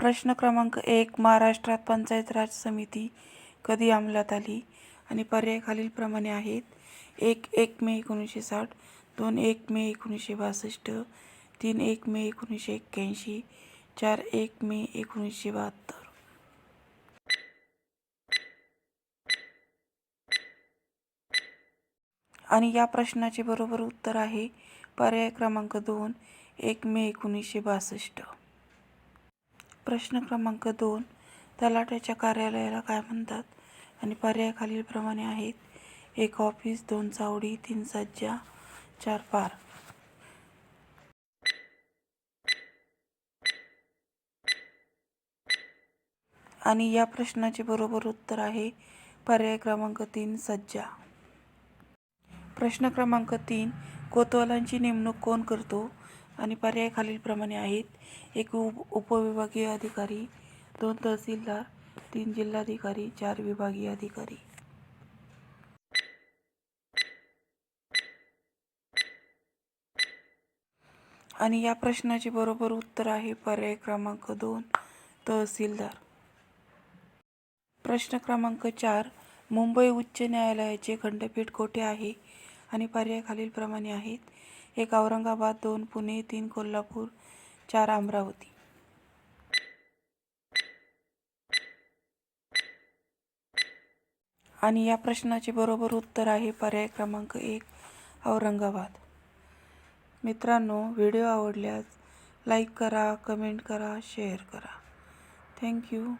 प्रश्न क्रमांक एक महाराष्ट्रात पंचायत राज समिती कधी अंमलात आली? आणि पर्याय खालीलप्रमाणे आहेत. एक एक मे एकोणीसशे साठ दोन एक मे एकोणीसशे बासष्ट तीन एक मे एकोणीसशे एक्क्याऐंशी चार एक मे एकोणीसशे बहात्तर. आणि या प्रश्नाचे बरोबर उत्तर आहे पर्याय क्रमांक दोन एक मे एकोणीसशे बासष्ट. प्रश्न क्रमांक दोन तलाठ्याच्या कार्यालयाला काय म्हणतात? आणि पर्याय खालीलप्रमाणे आहेत. एक ऑफिस दोन चावडी तीन सज्जा चार पार. आणि या प्रश्नाचे बरोबर उत्तर आहे पर्याय क्रमांक तीन सज्जा. प्रश्न क्रमांक तीन कोतवालांची नेमणूक कोण करतो? आणि पर्याय खालीलप्रमाणे आहेत. एक उप उपविभागीय अधिकारी दोन तहसीलदार तीन जिल्हाधिकारी चार विभागीय अधिकारी. आणि या प्रश्नाचे बरोबर उत्तर आहे पर्याय क्रमांक दोन तहसीलदार. प्रश्न क्रमांक चार मुंबई उच्च न्यायालयाचे खंडपीठ कोठे आहे? आणि पर्याय खालीलप्रमाणे आहेत. एक औरंगाबाद दोन पुणे तीन कोल्हापूर चार अमरावती. आणि या प्रश्नाचे बरोबर उत्तर आहे पर्याय क्रमांक एक औरंगाबाद. मित्रांनो व्हिडिओ आवडल्यास लाईक करा कमेंट करा शेअर करा. थँक्यू.